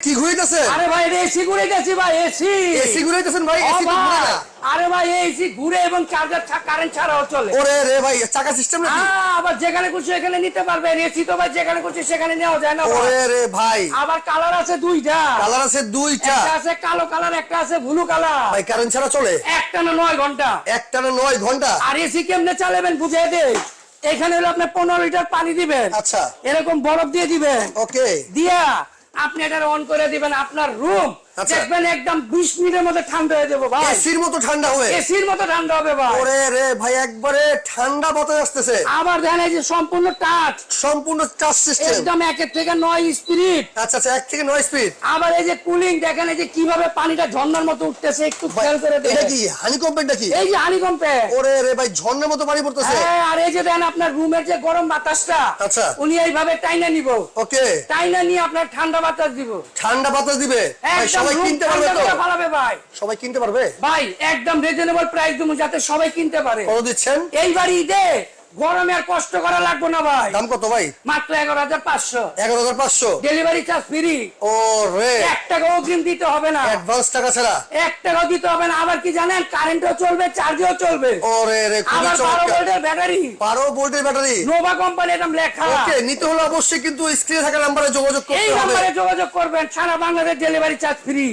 কি ঘুরাইতেছে আরে ভাই এটা এসি ঘুরে গেছি ভাই এসি। এসি ঘুরাইতেছেন ভাই এসি তো ঘুরে না। আরে ভাই এসি ঘুরে এবং চার্জার কারেন্ট ছাড়াও চলে। ওরে রে ভাই চাকা সিস্টেম নাকি? আবার যেখানে খুশি এখানে নিতে পারবেন। এসি তো ভাই যেখানে খুশি সেখানে নেওয়া যায় না ওরে রে ভাই। আবার কালার আছে দুইটা। কালার আছে দুইটা। একটা আছে কালো কালার একটা আছে ব্লু কালার ভাই কারেন্ট ছাড়া চলে। একটা না নয় ঘণ্টা। একটা না নয় ঘণ্টা। আর এসি কেমনে চালাবেন বুঝিয়ে দে এখানে হলো আপনি পনেরো লিটার পানি দিবেন। আচ্ছা। এরকম বরফ দিয়ে দিবেন। ওকে দিয়া আপনি এটা অন করে দিবেন আপনার রুম। দেখবেন একদম বিশ মিনিটের মধ্যে ঠান্ডা হয়ে যাব ভাই। এসির মতো ঠান্ডা হয়ে। এসির মতো ঠান্ডা হবে ভাই। ওরে রে ভাই একবারে ঠান্ডা বাতাস আসতেছে। আবার দেখেন এই যে সম্পূর্ণ টাচ। সম্পূর্ণ টাচ সিস্টেম একদম একের থেকে আচ্ছা আচ্ছা এক থেকে স্পিড। আবার এই যে কুলিং দেখেন এই যে কীভাবে পানিটা ঝর্ণার মতো উঠতেছে একটু খেয়াল করে এটা দেখেন কি হানি কম্পেট নাকি এই যে হানিকম্পে ওরে রে ভাই ঝর্ণার মতো পানি পড়তেছে। হ্যাঁ আর এই যে দেন আপনার রুমের যে গরম বাতাসটা আচ্ছা। উনি এইভাবে টাইনা নিব। ওকে। টাইনা নিয়ে আপনার ঠান্ডা বাতাস দিব। ঠান্ডা বাতাস দিবে। সবাই কিনতে পারবে তো? ফালাবে ভাই। সবাই কিনতে পারবে? ভাই একদম রিজনেবল প্রাইস দেবো যাতে সবাই কিনতে পারে। কত দিচ্ছেন? এইবার ঈদে গরমে আর কষ্ট করা লাগবে না ভাই। দাম কত ভাই? মাত্র এগারো হাজার পাঁচশো। এগারো হাজার পাঁচশো? ডেলিভারি চার্জ ফ্রি ও রে। এক টাকা অগ্রিম দিতে হবে না। অ্যাডভান্স টাকা ছাড়া? এক টাকাও দিতে হবে না। আবার কি জানেন? কারেন্টও চলবে চার্জও চলবে। ও রে রে আবার বারো ভোল্টের ব্যাটারি বারো ভোল্টের ব্যাটারি নোভা কোম্পানি এরকম লেখা। ওকে নিতে হলে অবশ্যই কিন্তু স্ক্রিনে থাকা নাম্বারে যোগাযোগ করতে হবে। এই নাম্বারে যোগাযোগ করবেন সারা বাংলাদেশ ডেলিভারি চার্জ ফ্রি